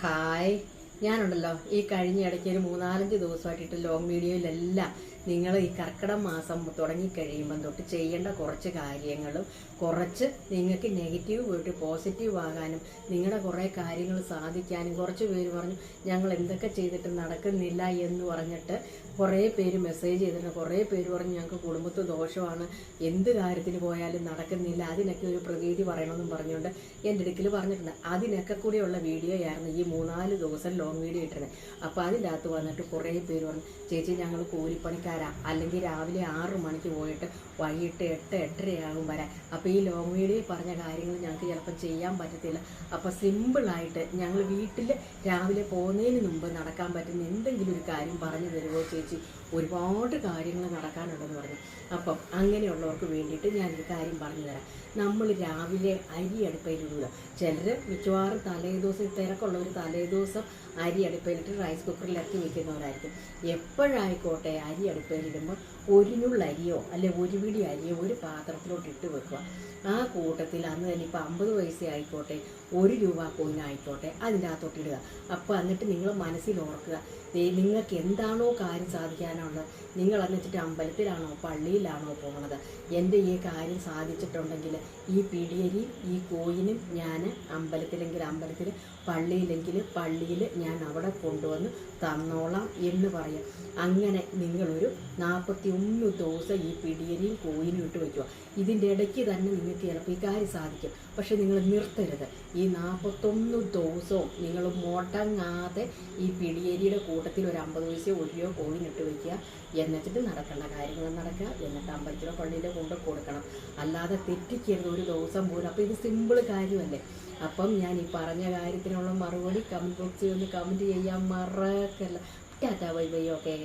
开 ഞാനുണ്ടല്ലോ ഈ കഴിഞ്ഞ ഇടയ്ക്ക് ഒരു മൂന്നാലഞ്ച് ദിവസമായിട്ട് ലോങ് വീഡിയോയിലെല്ലാം നിങ്ങൾ ഈ കർക്കിടക മാസം തുടങ്ങിക്കഴിയുമ്പം തൊട്ട് ചെയ്യേണ്ട കുറച്ച് കാര്യങ്ങളും കുറച്ച് നിങ്ങൾക്ക് നെഗറ്റീവ് പോയിട്ട് പോസിറ്റീവ് ആകാനും നിങ്ങളുടെ കുറേ കാര്യങ്ങൾ സാധിക്കാനും കുറച്ച് പേര് പറഞ്ഞു ഞങ്ങൾ എന്തൊക്കെ ചെയ്തിട്ട് നടക്കുന്നില്ല എന്ന് പറഞ്ഞിട്ട് കുറേ പേര് മെസ്സേജ് ചെയ്തിട്ടുണ്ട്. കുറേ പേര് പറഞ്ഞു ഞങ്ങൾക്ക് കുടുംബത്ത് ദോഷമാണ്. എന്ത് കാര്യത്തിന് പോയാലും നടക്കുന്നില്ല. അതിനൊക്കെ ഒരു പ്രതീതി പറയണമെന്നും പറഞ്ഞുകൊണ്ട് എന്റെ ഇടയ്ക്കിൽ പറഞ്ഞിട്ടുണ്ട്. അതിനൊക്കെ കൂടിയുള്ള വീഡിയോ ആയിരുന്നു ഈ മൂന്നാൽ ദിവസം ലോങ് വീഡിയോ ഇട്ടിരുന്നത് അപ്പോൾ അതിനകത്ത് വന്നിട്ട് കുറേ പേര് പറഞ്ഞു ചേച്ചി ഞങ്ങൾ കൂലിപ്പണിക്കാരാ. അല്ലെങ്കിൽ രാവിലെ ആറ് മണിക്ക് പോയിട്ട് വൈകിട്ട് എട്ട് എട്ടരയാകും വരാൻ. അപ്പോൾ ഈ ലോങ് വീഡിയോ പറഞ്ഞ കാര്യങ്ങൾ ഞങ്ങൾക്ക് ചിലപ്പോൾ ചെയ്യാൻ പറ്റത്തില്ല. അപ്പോൾ സിമ്പിളായിട്ട് ഞങ്ങൾ വീട്ടിൽ രാവിലെ പോകുന്നതിന് മുമ്പ് നടക്കാൻ പറ്റുന്ന എന്തെങ്കിലും ഒരു കാര്യം പറഞ്ഞു തരുമോ ചേച്ചി? ഒരുപാട് കാര്യങ്ങൾ നടക്കാനുണ്ടെന്ന് പറഞ്ഞു. അപ്പം അങ്ങനെയുള്ളവർക്ക് വേണ്ടിയിട്ട് ഞാനൊരു കാര്യം പറഞ്ഞു തരാം. നമ്മൾ രാവിലെ അരി അടുപ്പയിലിടുക ചിലർ മിക്കവാറും തലേ ദിവസം തിരക്കുള്ളവർ തലേ ദിവസം അരി അടുപ്പയിലിട്ട് റൈസ് കുക്കറിൽ ഇറക്കി വെക്കുന്നവരായിരിക്കും. എപ്പോഴായിക്കോട്ടെ അരി അടുപ്പയിലിടുമ്പോൾ ഒരു നുള്ള അരിയോ അല്ലെ ഒരു പിടി അരിയോ ഒരു പാത്രത്തിലോട്ട് ഇട്ട് വെക്കുക. ആ കൂട്ടത്തിൽ അന്ന് തന്നെ ഇപ്പോൾ അമ്പത് പൈസ ആയിക്കോട്ടെ ഒരു രൂപ കോയിൻ ആയിക്കോട്ടെ അതിന്റെ അകത്തോട്ട് ഇടുക. അപ്പോൾ എന്നിട്ട് നിങ്ങൾ മനസ്സിൽ ഓർക്കുക നിങ്ങൾക്ക് എന്താണോ കാര്യം സാധിക്കാനുള്ളത്. നിങ്ങൾ എന്നിട്ട് അമ്പലത്തിലാണോ പള്ളിയിലാണോ പോകുന്നത് എന്റെ ഈ കാര്യം സാധിച്ചിട്ടുണ്ടെങ്കിൽ ഈ പിടിയരി ഈ കോയിനും ഞാൻ അമ്പലത്തിലെങ്കിൽ അമ്പലത്തിൽ പള്ളിയിലെങ്കിൽ പള്ളിയിൽ ഞാൻ അവിടെ കൊണ്ടുവന്ന് തന്നോളാം എന്ന് പറയാം. അങ്ങനെ നിങ്ങളൊരു നാൽപ്പത്തി ഒന്ന് ദിവസം ഈ പിടിയരിയും കോയിനും ഇട്ട് വയ്ക്കുക ഇതിന്റെ ഇടയ്ക്ക് തന്നെ നിങ്ങൾക്ക് ചിലപ്പോൾ ഈ കാര്യം സാധിക്കും. പക്ഷെ നിങ്ങൾ നിർത്തരുത്. ഈ നാൽപ്പത്തൊന്ന് ദിവസവും നിങ്ങൾ മുടങ്ങാതെ ഈ പിടിയേരിയുടെ കൂട്ടത്തിൽ ഒരു അമ്പത് പൈസയോ രൂപ കോയിൻ ഇട്ട് വയ്ക്കുക എന്നിട്ട് നടക്കേണ്ട കാര്യങ്ങൾ നടക്കുക. എന്നിട്ട് അമ്പലത്തിലോ പള്ളിയിലോ കൊണ്ട് കൊടുക്കണം. അല്ലാതെ തെറ്റിക്കരുത്. ഒരു ദിവസം പോലും. അപ്പോൾ ഇത് സിമ്പിൾ കാര്യമല്ലേ? അപ്പം ഞാൻ ഈ പറഞ്ഞ കാര്യത്തിനുള്ള മറുപടി കമന്റ് ബോക്സിൽ ഒന്ന് കമന്റ് ചെയ്യാൻ മറക്കല്ല ടാറ്റാ ബൈ ബൈ ഓക്കെ